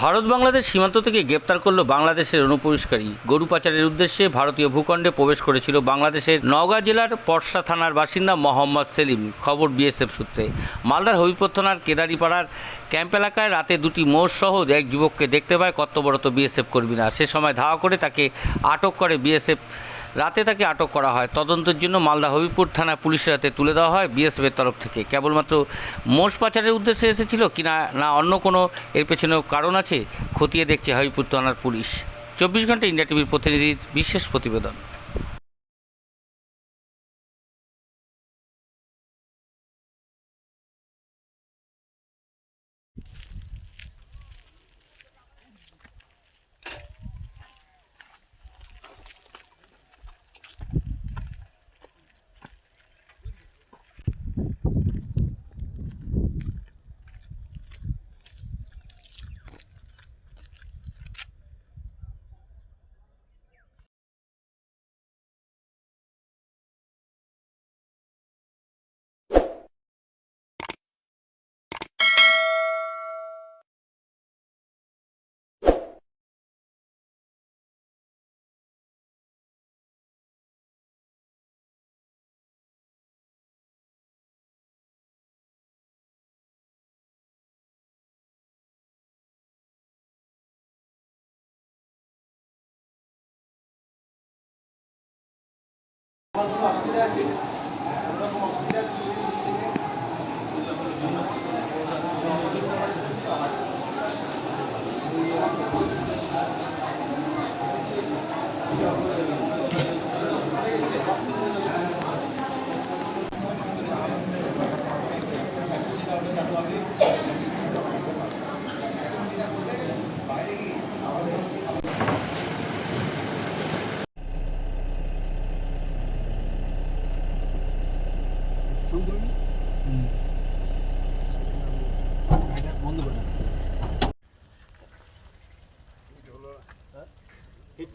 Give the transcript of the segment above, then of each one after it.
ভারত বাংলাদেশ সীমান্ত থেকে গ্রেপ্তার করল বাংলাদেশের অনুপ্রবেশকারী। গরু পাচারের উদ্দেশ্যে ভারতীয় ভূখণ্ডে প্রবেশ করেছিল বাংলাদেশের নওগাঁ জেলার পরশা থানার বাসিন্দা মোহাম্মদ সেলিম। খবর বিএসএফ সূত্রে। মালদার হবিপুর থানার কেদারিপাড়ার ক্যাম্প এলাকায় রাতে দুটি মোষ সহ এক যুবককে দেখতে পায় কর্তব্যরত বিএসএফ কর্মীরা। সে সময় ধাওয়া করে তাকে আটক করে বিএসএফ রাতে তাকে আটক করা হয়। তদন্তের জন্য মালদা হবিপুর থানা পুলিশের হাতে তুলে দেওয়া হয় বিএসএফের তরফ থেকে। কেবলমাত্র মোষ পাচারের উদ্দেশ্যে এসেছিল কিনা না অন্য কোনো, এর পেছনেও কারণ আছে, খতিয়ে দেখছে হবিপুর থানার পুলিশ। চব্বিশ ঘণ্টা ইন্ডিয়া টিভির প্রতিনিধির বিশেষ প্রতিবেদন। আমার কোনো অসুবিধা আছে কোনো রকম অসুবিধা আছে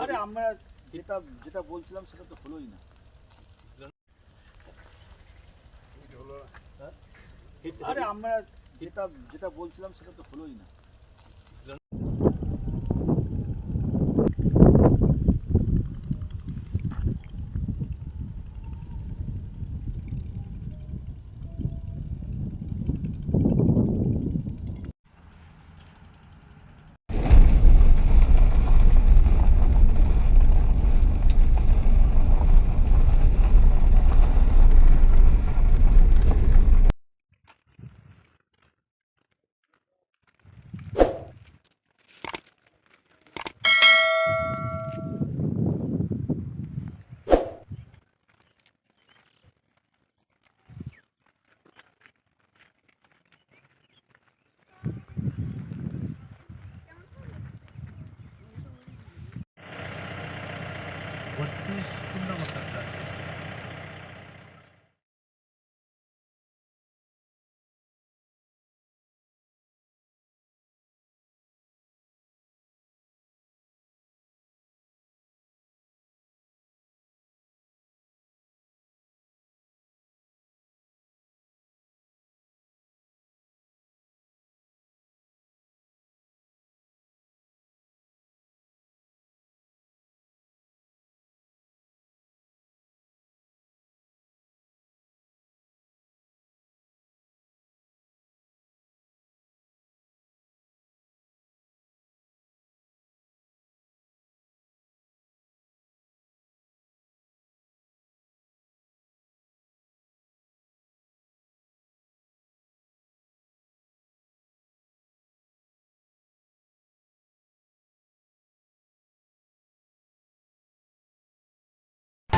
আরে আমরা যেটা যেটা বলছিলাম সেটা তো হলোই না? আরে আমরা যেটা যেটা বলছিলাম সেটা তো হলোই না 버틸 10분 남았다.